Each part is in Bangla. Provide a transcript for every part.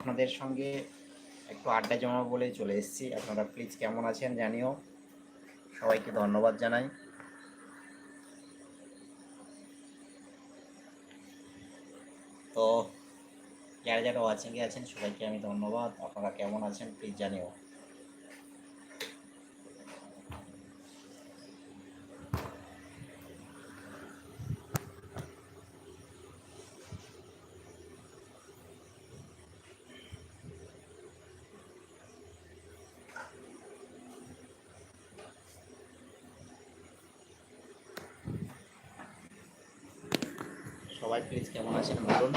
আপনাদের সঙ্গে একটু আড্ডা জমা বলে চলে এসেছি। আপনারা প্লিজ কেমন আছেন জানিও। সবাইকে ধন্যবাদ জানাই। তো, যারা যারা ওয়াচিংয়ে আছেন, সবাইকে আমি ধন্যবাদ। আপনারা কেমন আছেন প্লিজ জানিও। সবাই প্লিজ কেমন আছেন বলুন।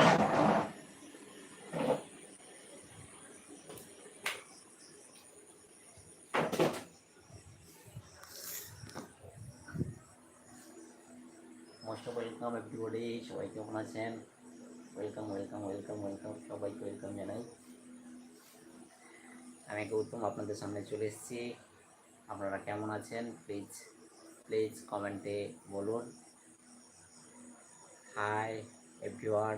মোস্ট ওয়েলকাম এভরিবডি সবাই কেমন আছেন? ওয়েলকাম ওয়েলকাম ওয়েলকাম ওয়েলকাম সবাইকে ওয়েলকাম জানাই। আমি গৌতম আপনাদের সামনে চলে এসেছি। আপনারা কেমন আছেন? প্লিজ প্লিজ কমেন্টে বলুন। হাই এভরিওয়ান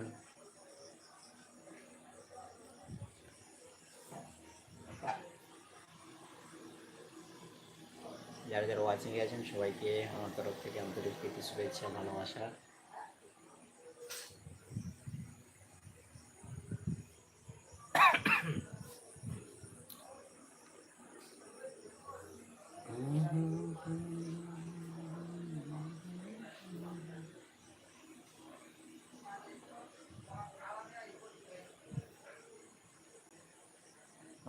যারা যারা ওয়াচিংয়ে আছেন সবাইকে আমার তরফ থেকে আন্তরিক প্রীতি শুভেচ্ছা ভালোবাসা।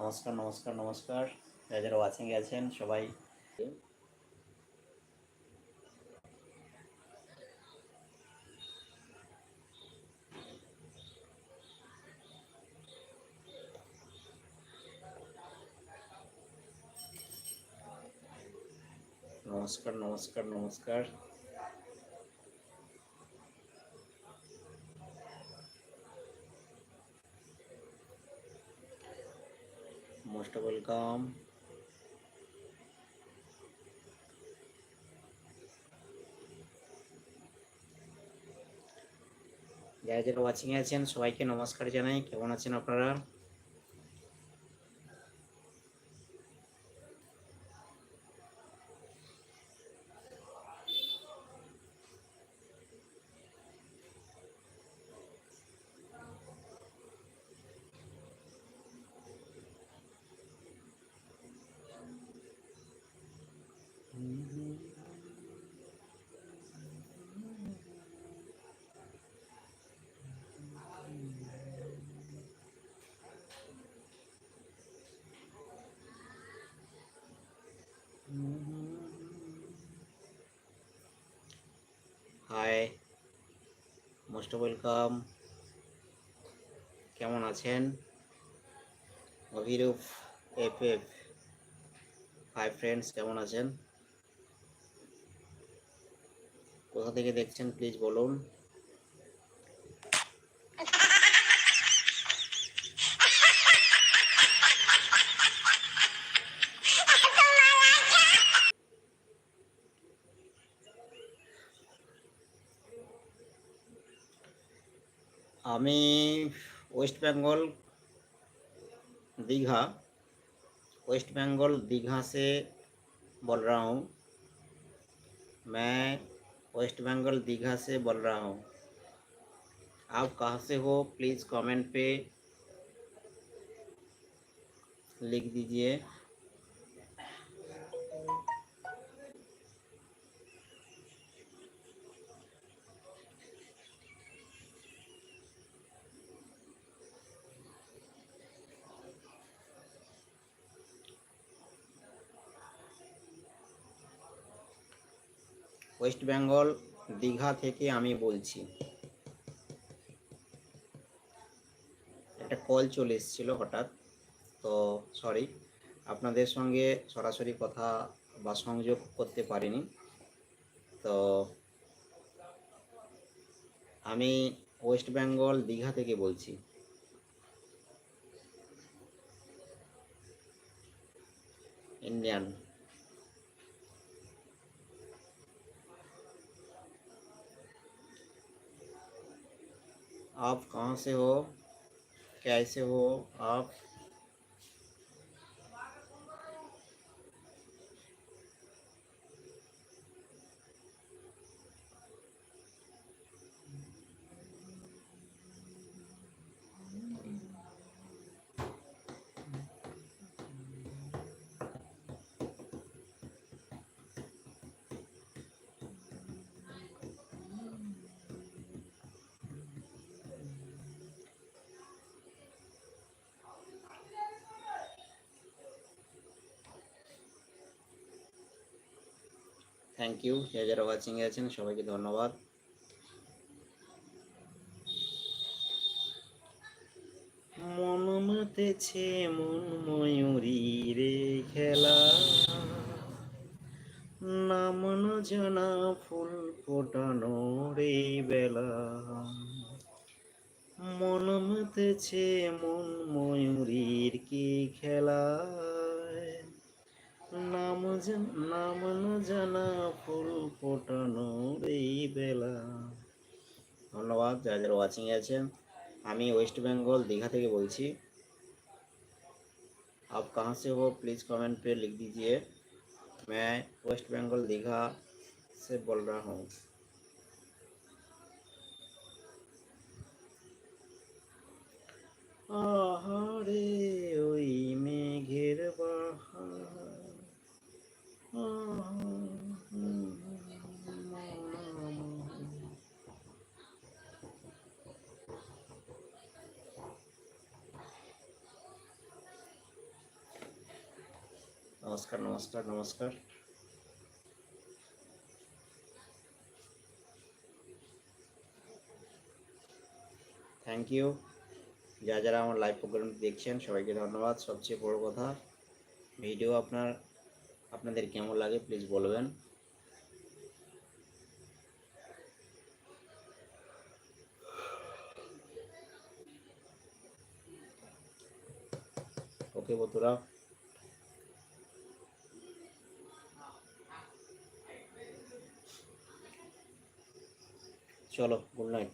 নমস্কার নমস্কার নমস্কার। যারা যারা ওয়াচিংয়ে আছেন সবাই নমস্কার নমস্কার নমস্কার। মোস্ট ওয়েলকাম যারা যারা ওয়াচিং আছেন সবাইকে নমস্কার জানাই। কেমন আছেন আপনারা হাই মোস্ট ওয়েলকাম কেমন আছেন? Abhirup F F hi friends কেমন আছেন? কোথা থেকে দেখছেন প্লিজ বলুন। वेस्ट बंगाल दीघा वेस्ट बंगाल दीघा से बोल रहा हूँ मैं वेस्ट बंगाल दीघा से बोल रहा हूँ आप कहाँ से हो प्लीज़ कमेंट पे लिख दीजिए। ওয়েস্ট বেঙ্গল দীঘা থেকে আমি বলছি। একটা কল চলে এসেছিল হঠাৎ, তো সরি আপনাদের সঙ্গে সরাসরি কথা বা সংযোগ করতে পারিনি। তো আমি ওয়েস্ট বেঙ্গল দীঘা থেকে বলছি। ইন্ডিয়ান। आप कहाँ से हो? कैसे हो आप? থ্যাংক ইউ যারা যারা ওয়াচিং আছেন সবাইকে ধন্যবাদ। মন মেতেছে মন ময়ূরী রে খেলা। নাম জানা ফুল ফোটানো রে বেলা। মন মেতেছে মন ময়ূরীর কি খেলা? নাম জান- নাম ন জানা ফুল ফোটানো এই বেলা ধন্যবাদ যারা যারা ওয়াচিং আছেন আমি ওয়েস্ট বেঙ্গল দীঘা থেকে বলছি आप कहाँ से हो प्लीज़ कमेंट पे लिख दीजिए मैं वेस्ट बंगाल दीघा से बोल रहा हूँ আহারে ওই মেঘের বাহার নমস্কার নমস্কার নমস্কার থ্যাংক ইউ যারা যারা আমার লাইভ প্রোগ্রাম দেখছেন, সবাইকে ধন্যবাদ। সবচেয়ে বড় কথা ভিডিও আপনার আপনাদের কেমন লাগে প্লিজ বলবেন। ওকে বন্ধুরা। চলো গুড নাইট